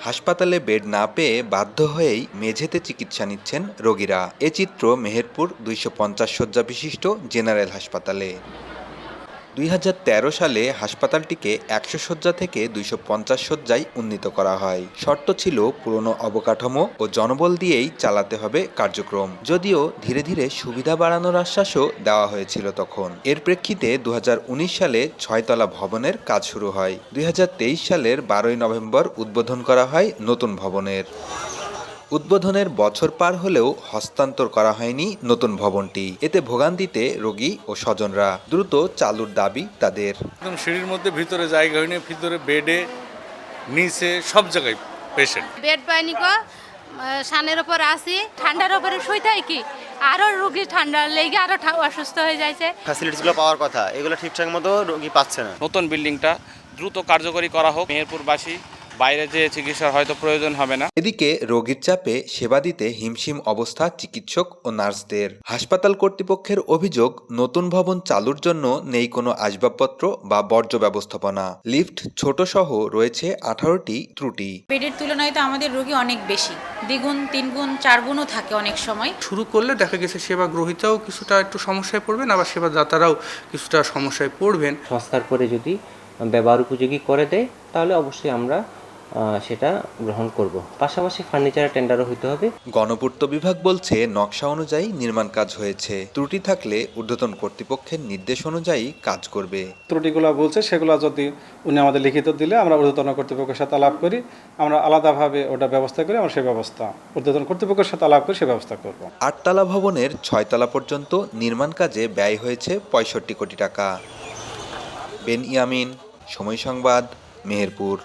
হাসপাতালে বেড না পেয়ে বাধ্য হয়েই মেঝেতে চিকিৎসা নিচ্ছেন রোগীরা। এ চিত্র মেহেরপুর দুইশো পঞ্চাশ শয্যা বিশিষ্ট জেনারেল হাসপাতালে। দুই হাজার তেরো সালে হাসপাতালটিকে একশো শয্যা থেকে দুইশো পঞ্চাশ শয্যায় উন্নীত করা হয়। শর্ত ছিল পুরনো অবকাঠামো ও জনবল দিয়েই চালাতে হবে কার্যক্রম। যদিও ধীরে ধীরে সুবিধা বাড়ানোর আশ্বাসও দেওয়া হয়েছিল তখন। এর প্রেক্ষিতে দু হাজার উনিশ সালে ছয়তলা ভবনের কাজ শুরু হয়। দুই হাজার তেইশ সালের বারোই নভেম্বর উদ্বোধন করা হয় নতুন ভবনের। উদ্বোধনের বছর পার হলেও হস্তান্তর করা হয়নি নতুন ভবনটি। এতে ভোগান্তিতে রোগী ও স্বজনরা দ্রুত চালুর দাবি তাদের। একদম সিঁড়ির মধ্যে ভিতরে জায়গা হয়নি ভিতরে বেডে নিচে সব জায়গায় পেশেন্ট বেড পাইনি কো সানের ওপর আসি ঠান্ডার ওপরে শুইতে কি আরও রুগী ঠান্ডা লেগে আরও ঠা- অসুস্থ হয়ে যাইছে। ফ্যাসিলিটিসগুলো পাওয়ার কথা এগুলো ঠিকঠাক মতো রোগী পাচ্ছে না। নতুন বিল্ডিংটা দ্রুত কার্যকরী করা হোক। মেহেরপুরবাসী বাইরে যে চিকিৎসার হয়তো প্রয়োজন হবে না। এদিকে রোগীর চাপে সেবা দিতে হিমশিম অবস্থা চিকিৎসক ও নার্সদের। হাসপাতাল কর্তৃপক্ষের অভিযোগ নতুন ভবন চালুর জন্য নেই কোনো আসবাবপত্র বা বর্জ্য ব্যবস্থাপনা। লিফট ছোট সহ রয়েছে আঠারোটি ত্রুটি। বেডের তুলনায় তো আমাদের রোগী অনেক বেশি। দ্বিগুণ তিনগুণ চারগুণও থাকে অনেক সময়। শুরু করলে দেখা গেছে সেবা গ্রহীতাও কিছুটা একটু সমস্যায় পড়বেন আবার সেবা দাতারাও কিছুটা সমস্যায় পড়বেন। সংস্কার করে যদি ব্যবহার উপযোগী করে দেয় তাহলে অবশ্যই আমরা সেটা গ্রহণ করব। পাশাপাশি ফার্নিচারের টেন্ডারও হইতে হবে। গণপূর্ত বিভাগ বলছে নকশা অনুযায়ী নির্মাণ কাজ হয়েছে। ত্রুটি থাকলে ঊর্ধ্বতন কর্তৃপক্ষের নির্দেশ অনুযায়ী কাজ করবে। ত্রুটিগুলো বলছে সেগুলো যদি উনি আমাদের লিখিত দিলে আমরা ঊর্ধ্বতন কর্তৃপক্ষের সাথে আলাপ করি আমরা আলাদাভাবে ওটা ব্যবস্থা করি আমরা সেই ব্যবস্থা ঊর্ধ্বতন কর্তৃপক্ষের সাথে আলাপ করে সেই ব্যবস্থা করব। আটতলা ভবনের ছয়তলা পর্যন্ত নির্মাণ কাজে ব্যয় হয়েছে পঁয়ষট্টি কোটি টাকা। বেন ইয়ামিন সময় সংবাদ মেহেরপুর।